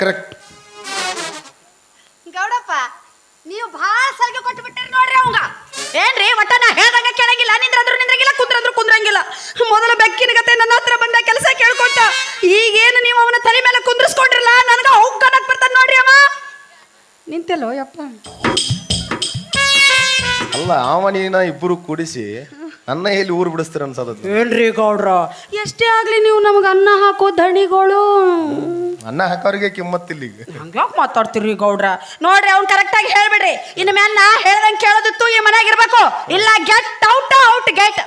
Correct Gowdappa ನೀವು ಭಾಳ ಸಲಿಗೆ ಕೊಟ್ಟು ಬಿಟ್ಟಿರಿ ನೋಡ್ರಿ ಅವಂಗ. ಏನ್ರಿ ಒಟ್ಟ ನಾ ಹೇಳ್ದಂಗ ಕೇಳಂಗಿಲ್ಲ ನಿಂದ್ರಂದ್ರು ನಿಂದ್ರಂಗಿಲ್ಲ ಕುಂದ್ರಂದ್ರು ಕುಂದ್ರಂಗಿಲ್ಲ. ಮೊದಲ ಬೆಕ್ಕಿನ ಗತೆ ನನ್ನ ಹತ್ರ ಬಂದ ಕೆಲಸ ಕೇಳ್ಕೊಟ್ಟ. ಈಗೇನು ನೀವು ಅವನ ತಲೆ ಮೇಲೆ ಕುಂದ್ರಿಸ್ಕೊಂಡಿರಲ್ಲ ನನಗ ಹೋಗ್ಕನಕ್ ಬರ್ತಾನೆ ನೋಡ್ರಿ ಅವ. ನಿಂತಲ್ಲೋ ಯಪ್ಪ. ಅಲ್ಲ ಅವ ನೀನ ಇಬ್ಬರು ಕೂಡಿಸಿ ನನ್ನ ಎಲ್ಲಿ ಊರು ಬಿಡಿಸ್ತೀರ ಅನ್ಸದ ಏನ್ರಿ ಗೌಡ್ರ? ಎಷ್ಟೇ ಆಗ್ಲಿ ನೀವು ನಮ್ಗೆ ಅನ್ನ ಹಾಕೋ ದಣಿಗಳು. ಅನ್ನ ಹಾಕೋರಿಗೆ ಕಿಮ್ಮತ್ತಿಲ್ಲ ಈಗ. ಹಂಗ್ಯಾಕ್ ಮಾತಾಡ್ತೀರಿ ಗೌಡ್ರ. ನೋಡ್ರಿ ಅವ್ನ್ ಕರೆಕ್ಟ್ ಆಗಿ ಹೇಳ್ಬಿಡ್ರಿ. ಇನ್ ಮ್ಯಾಲ ನಾ ಹೇಳ್ದಂಗ್ ಕೇಳೋದಿತ್ತು ಈ ಮನ್ಯಾಗ ಇರ್ಬೇಕು ಇಲ್ಲ ಗೆಟ್ ಔಟ್ ಔಟ್ ಗೆಟ್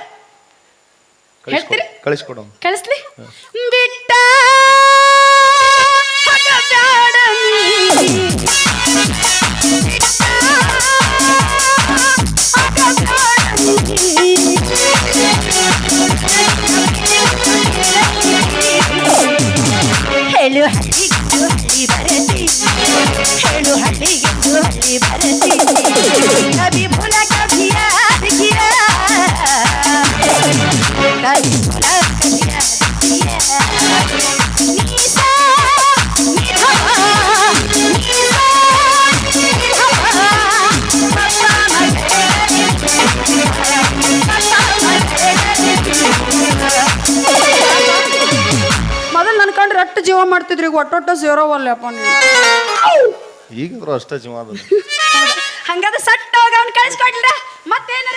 ಹೇಳ್ತೀರಿ? ಕಳಿಸ್ಕೊಡು ಕಳಿಸ್ಲಿ? ಬಿಟ್ಟ ನೀ. ಹೇಳು ಹಳ್ಳಿಗೆಂದು ಹಳ್ಳಿ ಬರಲಿ. ಹೇಳು ಹಳ್ಳಿ ಹಳ್ಳಿ ಬರತಿ ಜೀವ ಮಾಡ್ತಿದ್ರಿ ಈಗ ಒಟ್ಟೊಟ್ಟ ಸೇರೋವಲ್ಲಪ್ಪ ನೀವು ಈಗಿದ್ರು ಅಷ್ಟೇ ಜೀವ ಅದ ಹಂಗಾದ್ರೆ ಸಟ್ಟ ಹೋಗ ಅವ್ನು ಕಳಿಸ್ಕೊಡ್ಲಿರ ಮತ್ತೇನಾರ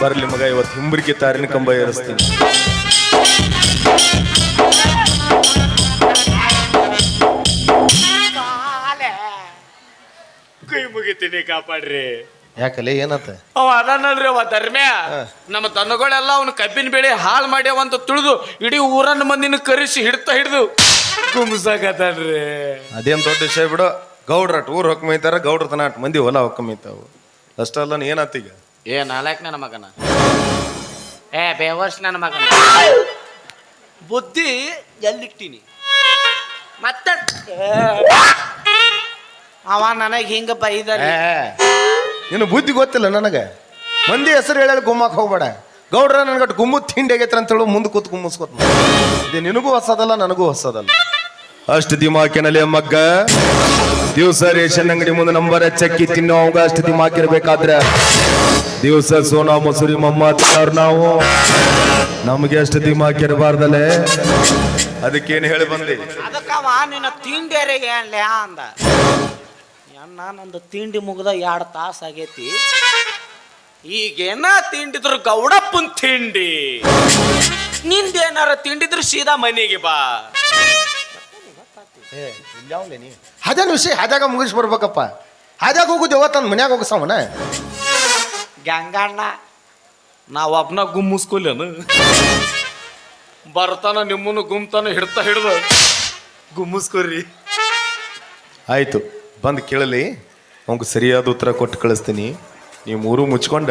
ಬರ್ಲಿ ಮಗ ಇವತ್ತು ಹಿಂಬರಿಗೆ ತಾರಿನ ಕಂಬ ಏರಿಸ್ತೀನಿ. ಕೈ ಮುಗಿತೀನಿ ಕಾಪಾಡ್ರಿ. ಯಾಕಲೆ ಏನತ್ತ ಅವ ಅದಾನಲ್ರಿ ಅವ ಧರ್ಮ್ಯ. ನಮ್ಮ ತನ್ನಗಳೆಲ್ಲ ಅವನು ಕಬ್ಬಿನ ಬೆಳೆ ಹಾಳು ಮಾಡ್ಯಾವ ಅಂತ ತಿಳಿದು ಇಡೀ ಊರನ್ನ ಮಂದಿನ ಕರೆಸಿ ಹಿಡ್ತಾ ಹಿಡ್ದು ಗುಮ್ಸಾಕತ್ತಾನ್ರಿ. ಅದೇನ್ ದೊಡ್ಡ ವಿಷಯ ಬಿಡು. ಗೌಡ್ರ ಊರ್ ಹೊಕ್ಕಮೈತಾರ ಗೌಡ್ರ ತನ ಅಟ್ ಮಂದಿ ಹೊಲ ಹೊಕ್ಕಮೈತಾವು ಅಷ್ಟಲ್ಲ ಏನಾತ ಈಗ? ಏ ನಾಲ್ಕ ನನ್ನ ಮಗನ? ಏ ಬೇವರ್ಸ್ ನನ್ನ ಮಗನ? ಬುದ್ಧಿ ಎಲ್ಲಿಟ್ಟಿನಿ? ಮತ್ತೆ? ಅವ ನನಗೆ ಹಿಂಗ ಬೈದಾನೆ. ನಿನ್ನ ಬುದ್ಧಿ ಗೊತ್ತಿಲ್ಲ ನನಗೆ. ಮಂದಿ ಹೆಸರು ಹೇಳಿ ಗುಮ್ಮಕ್ಕೆ ಹೋಗ್ಬೇಡ. ಗೌಡ್ರ ನನ್ಗಟ್ಟು ಗುಮ್ಮು ತಿಂಡಿ ಆಗೈತ್ರ ಅಂತ ಹೇಳು ಮುಂದೆ ಕೂತ್ ಗುಮ್ಮಿಸ್ಕೊತ ಇದು ನಿನಗೂ ಹೊಸದಲ್ಲ ನನಗೂ ಹೊಸದಲ್ಲ. ಅಷ್ಟು ದಿಮಾಕಿನಲ್ಲಿ ಮಗ್ಗ ದಿವಸ ರೇಷನ್ ಅಂಗಡಿ ಮುಂದೆ ನಂಬರ್ ಚಕ್ಕಿ ತಿನ್ನೋ ಅವಾಗ ಅಷ್ಟು ದಿಮಾಕಿರ್ಬೇಕಾದ್ರೆ ದಿವಸ ಸೋನಾ ಮಸೂರಿ ಮಮ್ಮ ತಿನ್ನೋರು ನಾವು. ನಮಗೆ ಅಷ್ಟು ದಿಮಾಕಿರಬಾರ್ದಲ್ಲೇ ಅದಕ್ಕೇನು ಹೇಳಿ ಬಂದಿ ಅದಕ್ಕವ ನಿನ್ನ ಏನ್ಲೆ ಅಂದ. ಅಣ್ಣ ನಂದು ತಿಂಡಿ ಮುಗ್ದ ಎರಡು ತಾಸು ಆಗೈತಿ. ಈಗೇನ ತಿಂಡಿದ್ರು ಗೌಡಪ್ಪನ್ ತಿಂಡಿ. ನಿಂದೇನಾರ ತಿಂಡಿದ್ರು ಸೀದಾ ಮನೆಗೆ ಬಾ. ಅದೇನು ವಿಷಯ? ಹಾದ್ಯಾಗ ಮುಗಿಸಿ ಬರ್ಬೇಕಪ್ಪ. ಹಾದ್ಯಾಗ ಹೋಗುದು ಯಾವತ್ತಂದು ಮನ್ಯಾಗ ಹೋಗಸವನ ಗಂಗಣ್ಣ ನಾವ್ ಒಬ್ನ ಗುಮ್ಮಿಸ್ಕೊಲ್ಲೇನು ಬರ್ತಾನ ನಿಮ್ಮನ್ನು ಗುಮ್ತಾನ ಹಿಡ್ತಾ ಹಿಡ್ದು ಗುಮ್ಮಿಸ್ಕೊರಿ ಆಯ್ತು. ಬಂದು ಕೇಳಲಿ ಅವ್ಗೆ ಸರಿಯಾದ ಉತ್ತರ ಕೊಟ್ಟು ಕಳಿಸ್ತೀನಿ. ನೀವು ಮೂರು ಮುಚ್ಕೊಂಡ.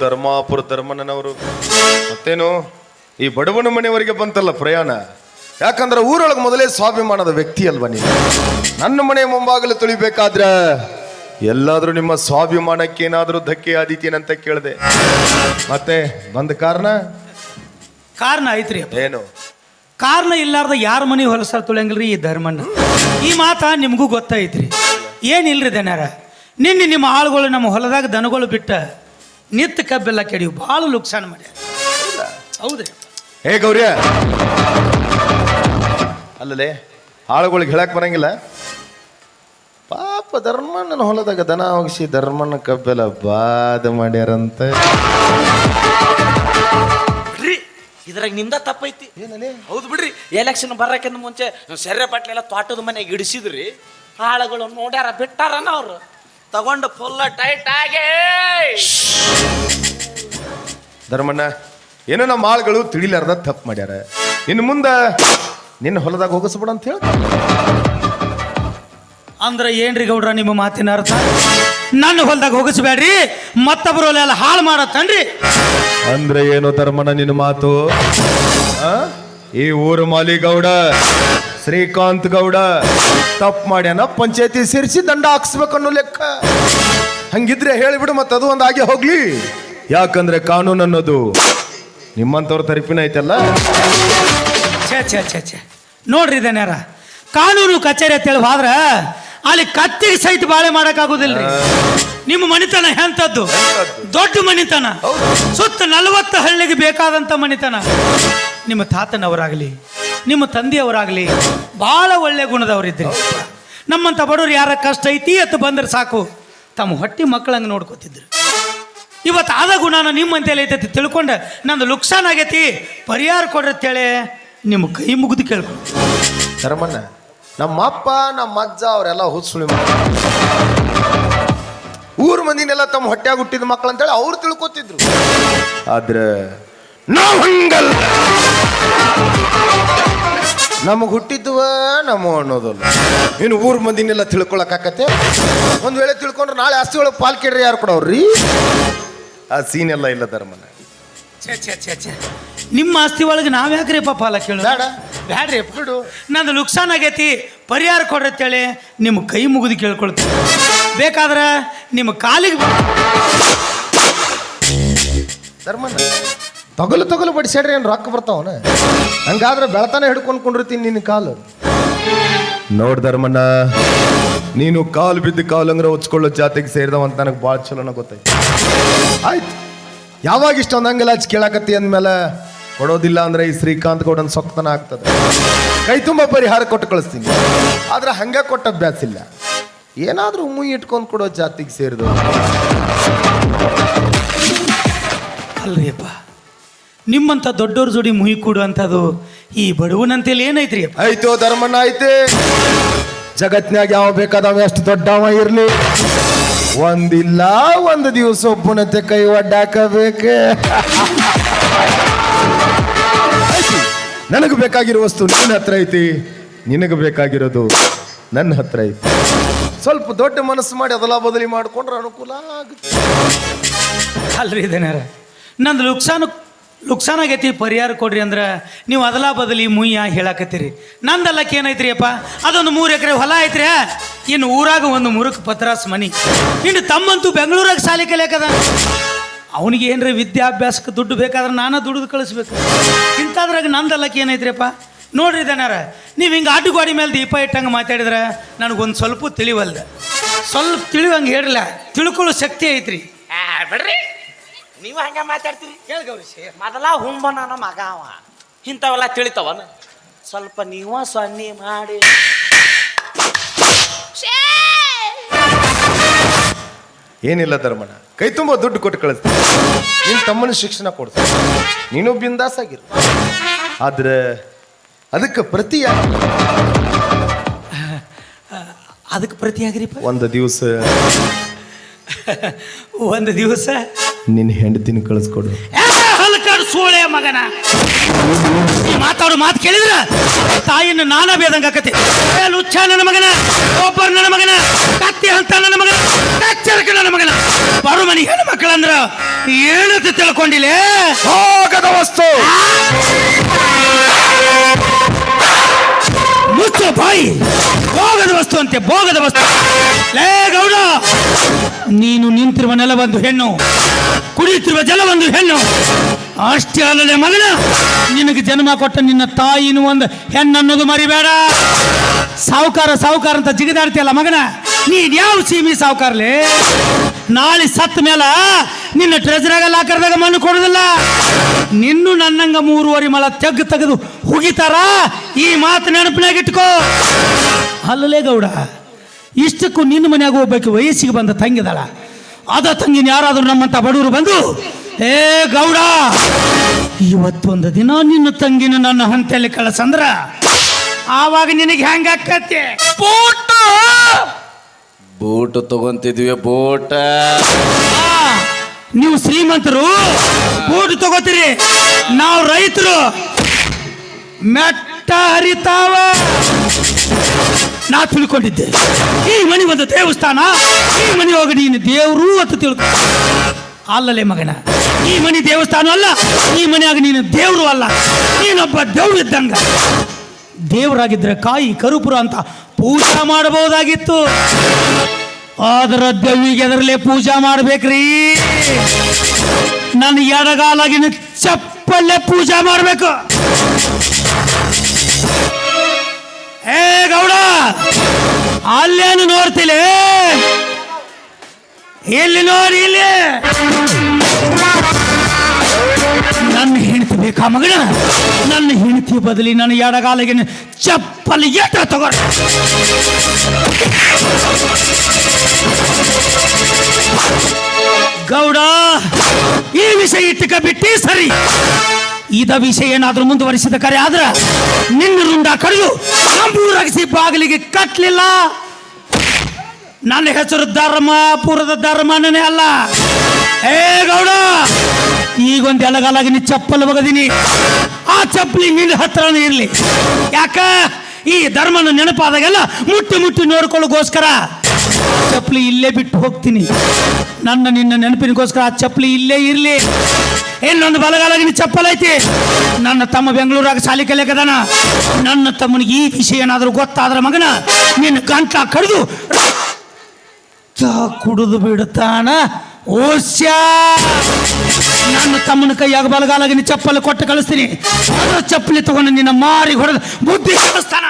ಧರ್ಮಾಪುರ ಧರ್ಮನವರು ಮತ್ತೇನು? ಈ ಬಡವನ ಮನೆಯವರಿಗೆ ಬಂತಲ್ಲ ಪ್ರಯಾಣ. ಯಾಕಂದ್ರೆ ಊರೊಳಗೆ ಮೊದಲೇ ಸ್ವಾಭಿಮಾನದ ವ್ಯಕ್ತಿ ಅಲ್ವಾ ನೀನು ನನ್ನ ಮನೆ ಮುಂಭಾಗಲು ತುಳಿಬೇಕಾದ್ರೆ ಎಲ್ಲಾದರೂ ನಿಮ್ಮ ಸ್ವಾಭಿಮಾನಕ್ಕೆ ಏನಾದ್ರೂ ಧಕ್ಕೆ ಅಂತ ಕೇಳಿದೆ. ಮತ್ತೆ ಬಂದ ಕಾರಣ? ಕಾರಣ ಐತ್ರಿ ಏನು? ಕಾರಣ ಇಲ್ಲಾರ್ದ ಯಾರ ಮನೆ ಹೊಲಸ ತುಳಿಯಂಗಿಲ್ರಿ ಈ ಧರ್ಮಣ್ಣ ಈ ಮಾತ ನಿಮಗೂ ಗೊತ್ತೈತ್ರಿ. ಏನಿಲ್ರಿ ದನ್ಯಾರ? ನಿನ್ನೆ ನಿಮ್ಮ ಆಳುಗಳು ನಮ್ಮ ಹೊಲದಾಗ ದನಗಳು ಬಿಟ್ಟ ನಿತ್ತ ಕಬ್ಬೆಲ್ಲ ಕೆಡಿವು ಭಾಳ ನುಕ್ಸಾನ ಮಾಡ್ಯಾರ. ಹೌದ್ರಿ. ಹೇ ಗೌರ್ಯ. ಅಲ್ಲಲೇ, ಆಳುಗಳಿಗೆ ಹೇಳಕ್ ಬರಂಗಿಲ್ಲ. ಪಾಪ ಧರ್ಮಣ್ಣನ ಹೊಲದಾಗ ದನ ಹೋಗಿಸಿ ಧರ್ಮಣ್ಣ ಕಬ್ಬೆಲ್ಲ ಬಾದ ಮಾಡ್ಯಾರಂತ. ಇದ್ರಾಗ ನಿಮ್ದ ತಪ್ಪೈತಿ. ಏನಲೇ? ಹೌದು ಬಿಡ್ರಿ ಎಲೆಕ್ಷನ್ ಬರಕ್ಕಿಂತ ಮುಂಚೆ ಸೆರೆ ಪಟ್ಲೆ ಎಲ್ಲ ತೋಟದ ಮನೆಗೆ ಇಡಿಸಿದ್ರಿ. ಹಾಳುಗಳು ನೋಡ್ಯಾರ ಬಿಟ್ಟಾರನ ಅವ್ರು. ತಗೊಂಡು ಫುಲ್ ಟೈಟ್ ಆಗಿ. ಧರ್ಮಣ್ಣ ಏನೋ ನಮ್ಮ ಆಳುಗಳು ತಿಳಿಲಾರ್ದ ತಪ್ಪು ಮಾಡ್ಯಾರ. ಇನ್ನು ಮುಂದೆ ನಿನ್ನ ಹೊಲದಾಗ ಹೋಗಿಸ್ಬಿಡ ಅಂತ ಹೇಳಿ. ಅಂದ್ರೆ ಏನ್ರಿ ಗೌಡ್ರ ನಿಮ್ಮ ಮಾತಿನ ಅರ್ಥ? ನನ್ನ ಹೊಲದಾಗ ಹೋಗಿಸ್ಬೇಡ್ರಿ ಮತ್ತೊಬ್ಬರು ಅಲ್ಲೆಲ್ಲ ಎಲ್ಲ ಹಾಳು ಮಾಡತ್ತನ್ರಿ. ಅಂದ್ರೆ ಏನು ಧರ್ಮನ ನಿನ್ನ ಮಾತು? ಈ ಊರು ಮಾಲಿಗೌಡ, ಶ್ರೀಕಾಂತ್ ಗೌಡ, ತಪ್ಪು ಮಾಡ್ಯಾನ, ಪಂಚಾಯತಿ ಸೇರಿಸಿ ದಂಡ ಹಾಕ್ಸ್ಬೇಕು ಅನ್ನೋ ಲೆಕ್ಕ. ಹಂಗಿದ್ರೆ ಹೇಳಿಬಿಡು ಮತ್ತೆ ಅದು ಒಂದು ಹಾಗೆ ಹೋಗ್ಲಿ. ಯಾಕಂದ್ರೆ ಕಾನೂನು ಅನ್ನೋದು ನಿಮ್ಮಂಥವ್ರ ತರಪಿನ ಐತಲ್ಲ? ಛೇ ಛೇ ಛೇ ಛೇ. ನೋಡ್ರಿ ದನ್ಯಾರ ಕಾನೂನು ಕಚೇರಿ ಅಂತೇಳಿ ಹೋದ್ರ ಅಲ್ಲಿ ಕತ್ತಿಗೆ ಸಹಿತ ಬಾಳೆ ಮಾಡಕ್ಕಾಗೋದಿಲ್ರಿ. ನಿಮ್ಮ ಮನಿತನ ಎಂಥದ್ದು? ದೊಡ್ಡ ಮನಿತನ. ಸುತ್ತ ನಲವತ್ತು ಹಳ್ಳಿಗೆ ಬೇಕಾದಂಥ ಮನಿತನ. ನಿಮ್ಮ ತಾತನವರಾಗಲಿ ನಿಮ್ಮ ತಂದೆಯವರಾಗಲಿ ಭಾಳ ಒಳ್ಳೆ ಗುಣದವರಿದ್ರಿ. ನಮ್ಮಂಥ ಬಡವ್ರು ಯಾರ ಕಷ್ಟ ಐತಿ ಅಂತ ಬಂದ್ರೆ ಸಾಕು. ತಮ್ಮ ಹೊಟ್ಟಿ ಮಕ್ಕಳಂಗೆ ನೋಡ್ಕೋತಿದ್ರು. ಇವತ್ತು ಆದ ಗುಣನ ನಿಮ್ಮಂತೆಲ್ಲ ಐತೈತಿ ತಿಳ್ಕೊಂಡ ನಂದು ಲುಕ್ಸಾನ್ ಆಗೈತಿ. ಪರಿಹಾರ ಕೊಡ್ರಿ ಅಂತೇಳಿ ನಿಮ್ಮ ಕೈ ಮುಗಿದು ಕೇಳ್ಕೊಂಡು. ಧರ್ಮಣ್ಣ ನಮ್ಮ ಅಜ್ಜ ಅವರೆಲ್ಲ ಹುಸುಳಿ ಊರ್ ಮಂದಿನೆಲ್ಲ ತಮ್ಮ ಹೊಟ್ಯಾಗ ಹುಟ್ಟಿದ ಮಕ್ಕಳು ಅಂತೇಳಿ ಅವ್ರು ತಿಳ್ಕೊತಿದ್ರು. ಆದ್ರೆ ನಾವು ಹಂಗಲ್ಲ. ನಮಗೆ ಹುಟ್ಟಿದ್ವ ನಮ್ಮ ಅನ್ನೋದಲ್ಲ. ಇನ್ನು ಊರ್ ಮಂದಿನೆಲ್ಲ ತಿಳ್ಕೊಳಕಾಕತ್ತೆ ಒಂದು ವೇಳೆ ತಿಳ್ಕೊಂಡ್ರೆ ನಾಳೆ ಆಸ್ತಿ ಒಳಗೆ ಪಾಲ್ ಕೇಳ್ರಿ ಯಾರು ಕೊಡವ್ರಿ ಆ ಸೀನ್ ಎಲ್ಲ ಇಲ್ಲ ಧರ್ಮಣ್ಣ ಛೇ ಛೇ ಛೇ ಛೇ. ನಿಮ್ಮ ಆಸ್ತಿ ಒಳಗೆ ನಾವು ಯಾಕ್ರಿ ಪಾಪ ಅಲ್ಲ ಕೇಳು? ಬೇಡ. ಬ್ಯಾಡ್ರಿ ಬಿಡು. ನಂದು ನುಕ್ಸಾನ್ ಆಗೈತಿ. ಪರಿಹಾರ ಕೊಡ್ರಿ ಅಂತೇಳಿ ನಿಮ್ಮ ಕೈ ಮುಗಿದು ಕೇಳ್ಕೊಳ್ತೀನಿ. ಬೇಕಾದ್ರೆ ನಿಮ್ಮ ಕಾಲಿಗೆ ಧರ್ಮನ ತಗಲು ತಗಲು ಬಡಿಸ್ಯಾಡ್ರಿ ಏನು ರೊಕ್ಕ ಬರ್ತಾವನ ಹಂಗಾದ್ರೆ ಬೆಳತಾನೆ ಹಿಡ್ಕೊಂಡು ಕೊಂಡಿರ್ತೀನಿ ನಿನ್ನ ಕಾಲು. ನೋಡ್ ಧರ್ಮಣ್ಣ ನೀನು ಕಾಲು ಬಿದ್ದು ಕಾಲು ಅಂದ್ರೆ ಉಚ್ಕೊಳ್ಳೋ ಜಾತಿಗೆ ಸೇರಿದವಂತ ನನಗೆ ಭಾಳ ಚಲೋನ ಗೊತ್ತಾಯ್ತು. ಆಯ್ತು. ಯಾವಾಗ ಇಷ್ಟೊಂದು ಅಂಗಲಾಚ್ ಕೇಳಾಕತ್ತಿ ಅಂದ್ಮೇಲೆ ಕೊಡೋದಿಲ್ಲ ಅಂದ್ರೆ ಈ ಶ್ರೀಕಾಂತ್ ಗೌಡನ್ ಸೊಕ್ತನ ಆಗ್ತದೆ. ಕೈ ತುಂಬ ಪರಿಹಾರ ಕೊಟ್ಟು ಕಳಿಸ್ತೀನಿ. ಆದ್ರೆ ಹಂಗೆ ಕೊಟ್ಟ ಅಭ್ಯಾಸ ಇಲ್ಲ. ಏನಾದ್ರೂ ಮುಯಿ ಇಟ್ಕೊಂಡು ಕೊಡೋ ಜಾತಿಗೆ ಸೇರಿದು. ಅಲ್ರೆಯಪ್ಪ ನಿಮ್ಮಂಥ ದೊಡ್ಡವ್ರ ಜೋಡಿ ಮುಯಿ ಕೊಡುವಂಥದ್ದು ಈ ಬಡವನಂತೇಳಿ ಏನೈತ್ರಿ ಆಯ್ತು ಧರ್ಮಣ್ಣ ಐತೆ. ಜಗತ್ನಾಗ ಯಾವ ಬೇಕಾದವ ಎಷ್ಟು ದೊಡ್ಡವ ಇರ್ಲಿ. ಒಂದಿಲ್ಲ, ಒಂದು ದಿವಸ ಒಬ್ಬನತೆ ಕೈ ಒಡ್ಡಾಕಬೇಕು? ನನಗೆ ಬೇಕಾಗಿರೋ ವಸ್ತು ನಿನ್ನ ಹತ್ರ ಐತಿ. ನಿನಗೆ ಬೇಕಾಗಿರೋದು ನನ್ನ ಹತ್ರ ಐತಿ. ಸ್ವಲ್ಪ ದೊಡ್ಡ ಮನಸ್ಸು ಮಾಡಿ ಅದಲ ಬದಲಿ ಮಾಡ್ಕೊಂಡ್ರೆ ಅನುಕೂಲ ಆಗುತ್ತೆ. ಅಲ್ರಿ ಇದೇನಾರ ನಂದು ಲುಕ್ಸಾನ್ ಲುಕ್ಸಾನ್ ಆಗೈತಿ, ಪರಿಹಾರ ಕೊಡ್ರಿ ಅಂದ್ರೆ ನೀವು ಅದಲ ಬದಲಿ ಮುಯ್ಯ ಹೇಳಾಕತ್ತೀರಿ. ನಂದಲ್ಲಕ್ಕೆ ಏನೈತ್ರಿ ಅಪ್ಪ? ಅದೊಂದು ಮೂರು ಎಕರೆ ಹೊಲ ಐತ್ರಿ ಇನ್ನು ಊರಾಗ ಒಂದು ಮುರುಕ್ ಪತ್ರಾಸ್ ಮನಿ. ಇನ್ನು ತಮ್ಮಂತೂ ಬೆಂಗಳೂರಾಗ ಶಾಲೆ ಕಲಿಯಾಕದ? ಅವನಿಗೆ ಏನ್ರಿ ವಿದ್ಯಾಭ್ಯಾಸಕ್ಕೆ ದುಡ್ಡು ಬೇಕಾದ್ರೆ ನಾನು ದುಡ್ದು ಕಳಿಸ್ಬೇಕು. ಇಂಥದ್ರಾಗ ನಂದಲ್ಲಕ್ಕೆ ಏನೈತ್ರಿಯಪ್ಪ ನೋಡ್ರಿ ದನಾರ, ನೀವು ಹಿಂಗೆ ಆಟುಗಾಡಿ ಮೇಲೆ ದೀಪ ಇಟ್ಟಂಗೆ ಮಾತಾಡಿದ್ರೆ ನನಗೊಂದು ಸ್ವಲ್ಪ ತಿಳಿವಲ್ದ. ಸ್ವಲ್ಪ ತಿಳಿವಂಗೆ ಹೇಳಿಲ್ಲ ತಿಳ್ಕೊಳ್ಳೋ ಶಕ್ತಿ ಐತ್ರಿ. ಬಿಡ್ರಿ. ನೀವು ಹಂಗ ಮಾತಾಡ್ತೀರಿ? ಮೊದಲ ಹುಂಬ ನನ್ನ ಮಗ ಅವ ಇಂಥವೆಲ್ಲ ತಿಳಿತಾವನ? ಸ್ವಲ್ಪ ನೀವ ಸೊನ್ನೆ ಮಾಡಿ. ಏನಿಲ್ಲ ಧರ್ಮಣ್ಣ. ಕೈ ತುಂಬ ದುಡ್ಡು ಕೊಟ್ಟು ಕಳಿಸ್ತೀನಿ. ನಿನ್ನ ತಮ್ಮನ ಶಿಕ್ಷಣ ಕೊಡ್ತೀನಿ. ನೀನು ಬಿಂದಾಸ್ ಆಗಿರು ಆದ್ರೆ ಅದಕ್ಕೆ ಪ್ರತಿ ಅದಕ್ಕೆ ಪ್ರತಿಯಾಗ್ರಿಪ್ಪ? ಒಂದು ದಿವಸ ಒಂದು ದಿವಸ? ನಿನ್ನ ಹೆಂಡತಿನ ಕಳಿಸ್ಕೊಡು. ಹಲ್ಕಾಡು ಸೋಳೆ ಮಗನ. ಈ ಮಾತಾಡೋ ಮಾತು ಕೇಳಿದ್ರ? ತಾಯಿನ ನಾನ ಬೇದಂಗ ಆಕತಿ. ಏ ಲುಚ್ಚ ನನ್ನ ಮಗನ ಒಬ್ಬರು ನನ್ನ ಮಗನ ಕತ್ತಿ ಅಂತ ನನ್ನ ಮಗನ ಕಚ್ಚರಕ ನನ್ನ ಮಗನ. ಬರು ಮನಿ ಹೆಣ್ಣು ಮಕ್ಕಳಂದ್ರ ಏನಂತ ತಿಳ್ಕೊಂಡಿಲ್ಲ ಹೋಗದ ವಸ್ತು. ಮುಚ್ಚು ಬಾಯಿ. ಭೋಗದ ವಸ್ತು ಅಂತೆ, ಭೋಗದ ವಸ್ತು. ಲೇ ಗೌಡ, ನೀನು ನಿಂತಿರುವ ನೆಲ ಒಂದು ಹೆಣ್ಣು, ಕುಡಿಯುತ್ತಿರುವ ಜಲ ಒಂದು ಹೆಣ್ಣು. ಅಷ್ಟೇ ಅಲ್ಲದೆ ಮಗನ, ನಿನಗೆ ಜನ್ಮ ಕೊಟ್ಟ ನಿನ್ನ ತಾಯಿನೂ ಒಂದು ಹೆಣ್ಣನ್ನೋದು ಮರಿಬೇಡ. ಸಾವುಕಾರ ಸಾವುಕಾರ ಅಂತ ಜಿಗಿದಾಡ್ತಿಯಲ್ಲ ಮಗನ? ನೀನ್ ಯಾವ ಸೀಮಿ ಸಾವುಕಾರ್ಲೆ? ನಾಳೆ ಸತ್ತ ಮೇಲ ನಿನ್ನ ಟ್ರೆಜರಾಗ ಲಾಕರ್ದಾಗ ಮಣ್ಣು ಕೊಡೋದಿಲ್ಲ. ನಿನ್ನೂ ನನ್ನಂಗ ಮೂರುವರೆ ಮಳ ತೆಗ್ ತೆಗೆದು ಹುಗಿತಾರ? ಈ ಮಾತು ನೆನಪಿನಾಗ ಇಟ್ಕೋ. ಅಲ್ಲಲೇ ಗೌಡ ಇಷ್ಟಕ್ಕೂ ನಿನ್ನ ಮನ್ಯಾಗ ಹೋಗ್ಬೇಕು ವಯಸ್ಸಿಗೆ ಬಂದ ತಂಗಿದಾಳ. ಅದ ತಂಗಿನ ಯಾರಾದರೂ ನಮ್ಮಂತ ಬಡವರು ಬಂದು ಏ ಗೌಡ ಇವತ್ತೊಂದು ದಿನ ನಿನ್ನ ತಂಗಿನ ನನ್ನ ಹಂತೆಯಲ್ಲಿ ಕಳಸಂದ್ರ ಆವಾಗ ನಿನಗೆ ಹೆಂಗಾಕತ್ತೆ ಬೂಟ! ಬೂಟ್ ತಗೊಂತಿದ್ವಿ ಬೂಟ. ನೀವು ಶ್ರೀಮಂತರು? ಬೂಟ್ ತಗೋತೀರಿ. ನಾವು ರೈತರು ಮೆಟ್ಟ ಹರಿತಾವ. ನಾ ತಿಳ್ಕೊಂಡಿದ್ದೆ. ಈ ಮನೆ ಒಂದು ದೇವಸ್ಥಾನ, ಈ ಮನೆ ಹೋಗಿ ನೀನು ದೇವರು ಅಂತ ತಿಳ್ಕೊ. ಅಲ್ಲಲೇ ಮಗನ, ಈ ಮನೆ ದೇವಸ್ಥಾನ ಅಲ್ಲ, ಈ ಮನೆಯಾಗ ನೀನು ದೇವರು ಅಲ್ಲ. ನೀನೊಬ್ಬ ದೇವ್ರು ಇದ್ದಂಗ. ದೇವರಾಗಿದ್ರೆ ಕಾಯಿ ಕರುಪುರ ಅಂತ ಪೂಜಾ ಮಾಡಬಹುದಾಗಿತ್ತು. ಆದ್ರ ದೇವಿಗೆ ಅದರಲ್ಲೇ ಪೂಜಾ ಮಾಡ್ಬೇಕ್ರಿ. ನನ್ನ ಎಡಗಾಲಾಗಿನ ಚಪ್ಪಲ್ಲೇ ಪೂಜೆ ಮಾಡಬೇಕು. ಏ ಗೌಡ, ಅಲ್ಲೇನು ನೋಡ್ತಿಲ್ಲ ಇಲ್ಲಿ ನೋಡಿ ಇಲ್ಲಿ. ನನ್ನ ಹೆಂಡತಿ ಬೇಕಾ ಮಗನ ನನ್ನ ಹೆಂಡತಿ ಬದಲಿ ನನ್ನ ಎಡಗಾಲಿಗೆ ಚಪ್ಪಲ್ ಏಟ ತಗೋ. ವಿಷಯ ಇಟ್ಟಕ ಬಿಟ್ಟಿ ಸರಿ. ಇದ ವಿಷಯ ಏನಾದ್ರೂ ಮುಂದುವರಿಸಿದ ಕರೆ ಆದ್ರ ನಿನ್ನ ರುಂಡ ಕಡಿದು ನಂಬೂರಾಗಿಸಿ ಬಾಗಿಲಿಗೆ ಕಟ್ಲಿಲ್ಲ. ನನ್ನ ಹೆಸರು ಧರ್ಮಪುರದ ಧರ್ಮನೇ ಅಲ್ಲ. ಏ ಗೌಡ, ಈಗೊಂದು ಎಲಗಾಲಾಗಿ ನೀ ಚಪ್ಪಲ್ ಬಗದಿನಿ ಆ ಚಪ್ಪಲಿ ನಿನ್ನ ಹತ್ರನೇ ಇರಲಿ. ಯಾಕ? ಈ ಧರ್ಮನ ನೆನಪಾದಾಗೆಲ್ಲ ಮುಟ್ಟಿ ಮುಟ್ಟಿ ನೋಡ್ಕೊಳ್ಳೋಗೋಸ್ಕರ ಚಪ್ಪಲಿ ಇಲ್ಲೇ ಬಿಟ್ಟು ಹೋಗ್ತೀನಿ. ನನ್ನ ನಿನ್ನ ನೆನಪಿನಗೋಸ್ಕರ ಆ ಚಪ್ಪಲಿ ಇಲ್ಲೇ ಇರ್ಲಿ. ಇನ್ನೊಂದು ಬಲಗಾಲ ನಿನ್ನ ಚಪ್ಪಲೈತಿ ನನ್ನ ತಮ್ಮ ಬೆಂಗಳೂರಾಗ ಶಾಲಿ ಕಲಿಯಕದಾನ. ನನ್ನ ತಮ್ಮನಿಗೆ ಈ ವಿಷಯ ಏನಾದರೂ ಗೊತ್ತಾದ್ರ ಮಗನ, ನಿನ್ನ ಗಂಟ್ಲ ಕಡಿದು ಕುಡಿದು ಬಿಡುತ್ತಾನ. ಓಶ್ಯಾ ನನ್ನ ತಮ್ಮನ ಕೈಯಾಗ ಬಲಗಾಲಾಗಿ ನಿನ್ನ ಚಪ್ಪಲಿ ಕೊಟ್ಟು ಕಳಿಸ್ತೀನಿ. ಅದರ ಚಪ್ಪಲಿ ತಗೊಂಡು ನಿನ್ನ ಮಾರಿ ಹೊಡೆದು ಬುದ್ಧಿ ಕಲಿಸ್ತಾನ.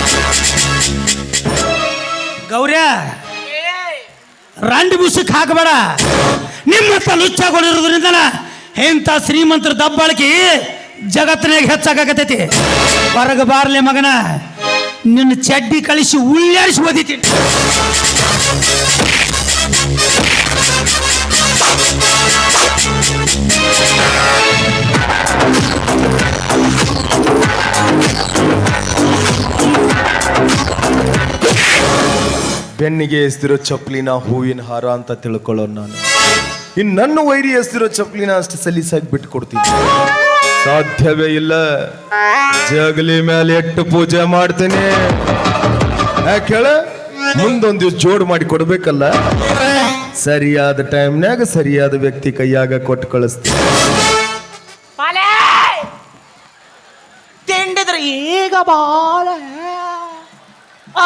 ಗೌರ್ಯ ರಂಡಿ ಬುಸಕ್ ಹಾಕಬೇಡ. ನಿಮ್ಮ ಹತ್ರ ಲುಚ್ಚಾಕೊಂಡಿರೋದ್ರಿಂದ ಇಂಥ ಶ್ರೀಮಂತರ ದಬ್ಬಾಳಿಕೆ ಜಗತ್ತಿನಾಗ ಹೆಚ್ಚಾಗತೈತಿ ಹೊರಗೆ ಬಾರ್ಲೆ ಮಗನ, ನಿನ್ನ ಚಡ್ಡಿ ಕಳಿಸಿ ಉಳ್ಳಾಡಿಸಿ ಓದಿತೀನಿ. ಬೆನ್ನಿಗೆ ಎಸ್ದಿರೋ ಚಪ್ಪಲಿನ ಹೂವಿನ ಹಾರ ಅಂತ ತಿಳ್ಕೊಳ್ಳೋ ನಾನು. ಇನ್ನು ನನ್ನ ವೈರಿ ಎಸ್ದಿರೋ ಚಪ್ಪಲಿನ ಅಷ್ಟು ಸಲೀಸಾಗಿ ಬಿಟ್ಕೊಡ್ತೀನಿ. ಸಾಧ್ಯವೇ ಇಲ್ಲ. ಜಗಲಿ ಮೇಲೆ ಎಟ್ಟು ಪೂಜೆ ಮಾಡ್ತೇನೆ. ಯಾಕೆ ಹೇಳ? ಮುಂದೊಂದು ಜೋಡ್ ಮಾಡಿ ಕೊಡ್ಬೇಕಲ್ಲ? ಸರಿಯಾದ ಟೈಮ್ನಾಗ ಸರಿಯಾದ ವ್ಯಕ್ತಿ ಕೈಯಾಗ ಕೊಟ್ಟು ಕಳಿಸ್ತೀನಿ. ತಿಂಡಿದ್ರೆ ಈಗ ಬಾಳ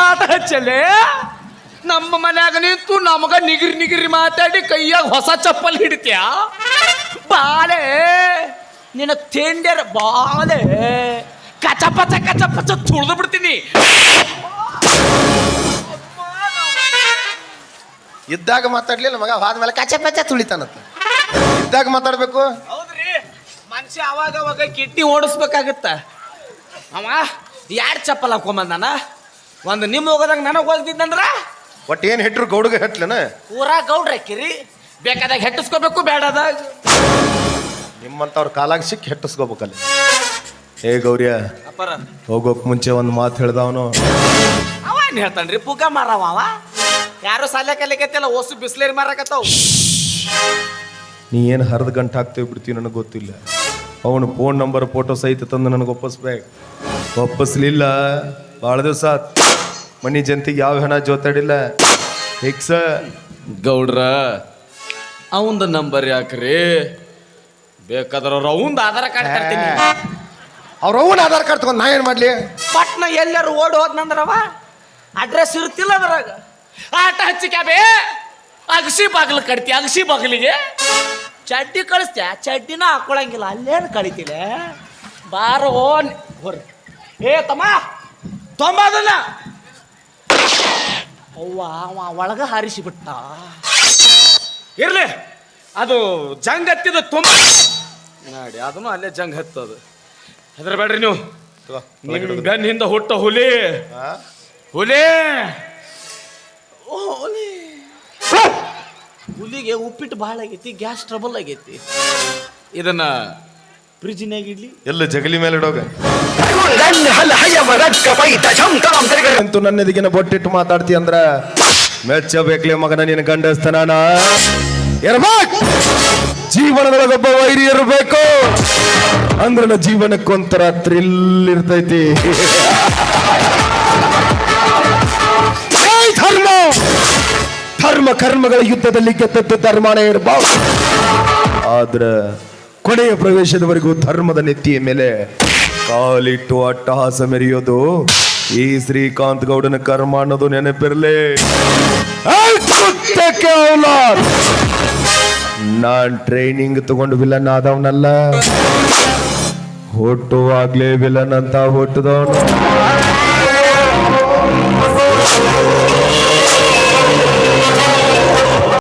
ಆಟ ಹಚ್ಚಲೆ? ನಮ್ಮ ಮನ್ಯಾಗ ನಿಂತು ನಮಗ ನಿಗಿರಿ ನಿಗಿರಿ ಮಾತಾಡಿ ಕೈಯಾಗ ಹೊಸ ಚಪ್ಪಲ್ ಹಿಡಿತ್ಯಾ? ಬಾಳೆ ನಿನ್ನ ತಿಂಡ್ಯರ ಬಾಲೆ ಕಚಪಚ ಕಚಪಚ ತುಳಿದು ಬಿಡ್ತೀನಿ. ಇದ್ದಾಗ ಮಾತಾಡ್ಲಿಲ್ಲ ಮಗ ಆದ್ಮೇಲೆ ಕಚೆ ಪಚೆ ತುಳಿತಾನತ್ತ ಇದ್ದಾಗ ಮಾತಾಡ್ಬೇಕು? ಹೌದ್ರಿ ಮನುಷ್ಯ ಅವಾಗ ಅವಾಗ ಕಿಟ್ಟಿ ಓಡಿಸ್ಬೇಕಾಗತ್ತ. ಅವ ಯಾರು ಚಪ್ಪಲ್ ಹಾಕೊಂಬಂದಾನ ಒಂದು ನಿಮ್ಮ ಹೋಗೋದಾಗ ನನಗೆ ಹೋಗ್ತಿದ್ದಂದ್ರ ಒಟ್ಟು ಏನು ಹೆಟ್ರು ಗೌಡಗೆ ಹೆಟ್ಲನ? ಊರ ಗೌಡ್ರ ಹಾಕಿರಿ ಬೇಕಾದಾಗ ಹೆಟ್ಟಿಸ್ಕೋಬೇಕು ಬೇಡದಾಗ ನಿಮ್ಮಂತವ್ರ ಕಾಲಾಗ ಸಿಕ್ಕಿ ಹೆಟ್ಟಿಸ್ಕೋಬೇಕಲ್ಲ. ಏ ಗೌರಿಯ ಅಪ್ಪರ ಹೋಗೋಕ್ ಮುಂಚೆ ಒಂದು ಮಾತು ಹೇಳ್ದವನು. ಅವ ಏನ್ ಹೇಳ್ತಾನ್ರಿ? ಪುಗ ಮಾರವ ಅವ? ಯಾರು ಸಾಲೆ ಕಲಿಕತ್ತಿಲ್ಲ ಓಸು ಬಿಸ್ಲೇರಿ ಮಾರಕತ್ತಾವ. ನೀ ಏನು ಹರಿದ ಗಂಟೆ ಹಾಕ್ತೇವೆ ಬಿಡ್ತೀವಿ ನನಗೆ ಗೊತ್ತಿಲ್ಲ. ಅವನು ಫೋನ್ ನಂಬರ್ ಫೋಟೋ ಸಹಿತ ತಂದು ನನಗೆ ಒಪ್ಪಿಸ್ಬೇಕು. ಒಪ್ಪಿಸ್ಲಿಲ್ಲ ಭಾಳ ದಿವಸ ಮನಿ ಜಂತಿಗೆ ಯಾವ ಹೆಣ ಜೋತಾಡಿಲ್ಲ? ಹಿಕ್ಸ ಗೌಡ್ರ ಅವಂದ ನಂಬರ್ ಯಾಕ್ರಿ? ಬೇಕಾದ್ರ ಅವಂದ ಆಧಾರ್ ಕಾರ್ಡ್ ತರ್ತೀನಿ ಅವ್ರ ಅವನ ಆಧಾರ್ ಕಾರ್ಡ್ ತಗೊಂಡು ನಾ ಏನು ಮಾಡಲಿ? ಪಟ್ನ ಎಲ್ಲರೂ ಓಡ್ ಹೋದ್ನಂದ್ರವ ಅಡ್ರೆಸ್ ಇರ್ತಿಲ್ಲ ಅದ್ರಾಗ. ಆಟ ಹಚ್ಚಿ ಕ್ಯಾಬೆ ಅಗಸಿ ಬಾಗಿಲು ಕಡ್ತಿ ಅಗಸಿ ಬಾಗಿಲಿಗೆ. ಚಡ್ಡಿ ಕಳಿಸ್ತ್ಯಾ? ಚಡ್ಡಿನ ಹಾಕೊಳಂಗಿಲ್ಲ. ಅಲ್ಲೇನು ಕಳಿತಿಲ್ಲ ಬಾರೋ ಹೊರ ಏ ತಮ್ಮ ತೊಂಬ ಅದನ್ನ. ಅವ್ವ ಅವ ಒಳಗ ಹಾರಿಸಿ ಬಿಟ್ಟ. ಇರ್ಲಿ ಅದು ಜಂಗ್ ಹತ್ತಿದ ತುಂಬ ನೋಡಿ ಅದನ್ನು ಅಲ್ಲೇ ಜಂಗ್ ಹತ್ತದು ಹೆದರ್ಬೇಡ್ರಿ ನೀವು. ನಿಮ್ ಬೆನ್ನಿಂದ ಹುಟ್ಟ ಹುಲಿ. ಹುಲಿ. ಓ, ಹುಲಿ. ಹುಲಿಗೆ ಉಪ್ಪಿಟ್ಟು ಭಾಳ ಆಗೈತಿ ಗ್ಯಾಸ್ ಟ್ರಬಲ್ ಆಗೈತಿ. ಇದನ್ನ ಫ್ರಿಜ್ನಾಗ ಇಡ್ಲಿ. ಎಲ್ಲ ಜಗಲಿ ಮೇಲೆ ಇಡೋಗ ಅಂತೂ ನನ್ನ ಎದಗಿನ ಬೊಟ್ಟಿಟ್ಟು ಮಾತಾಡ್ತಿ ಅಂದ್ರ, ಮೆಚ್ಚಬೇಕ್ಲೆ ಮಗನ ನಿನ್ನ ಗಂಡಸ್ತನಾನ ಇರ್ಬೇಕು ಜೀವನದೊಳಗೊಬ್ಬ ವೈರಿ ಇರಬೇಕು. ಅಂದ್ರೆ ಜೀವನಕ್ಕೊಂಥರ ಥ್ರಿಲ್ ಇರ್ತೈತಿ. ಧರ್ಮ! ಧರ್ಮ ಕರ್ಮಗಳ ಯುದ್ಧದಲ್ಲಿ ಗೆದ್ದದ್ದು ಧರ್ಮನೇ ಇರಬಹುದು ಆದ್ರ ಕೊನೆಯ ಪ್ರವೇಶದವರೆಗೂ ಧರ್ಮದ ನೆತ್ತಿಯ ಮೇಲೆ ಕಾಲಿಟ್ಟು ಅಟ್ಟಹಾಸ ಮೆರೆಯೋದು. ಈ ಶ್ರೀಕಾಂತ್ ಗೌಡನ ಕರ್ಮ ಅನ್ನೋದು ನೆನಪಿರ್ಲಿ. ನಾನ್ ಟ್ರೈನಿಂಗ್ ತಗೊಂಡು ವಿಲನ್ ಆದವನಲ್ಲ. ಹುಟ್ಟುವಾಗ್ಲೇ ವಿಲನ್ ಅಂತ ಹುಟ್ಟದವನು.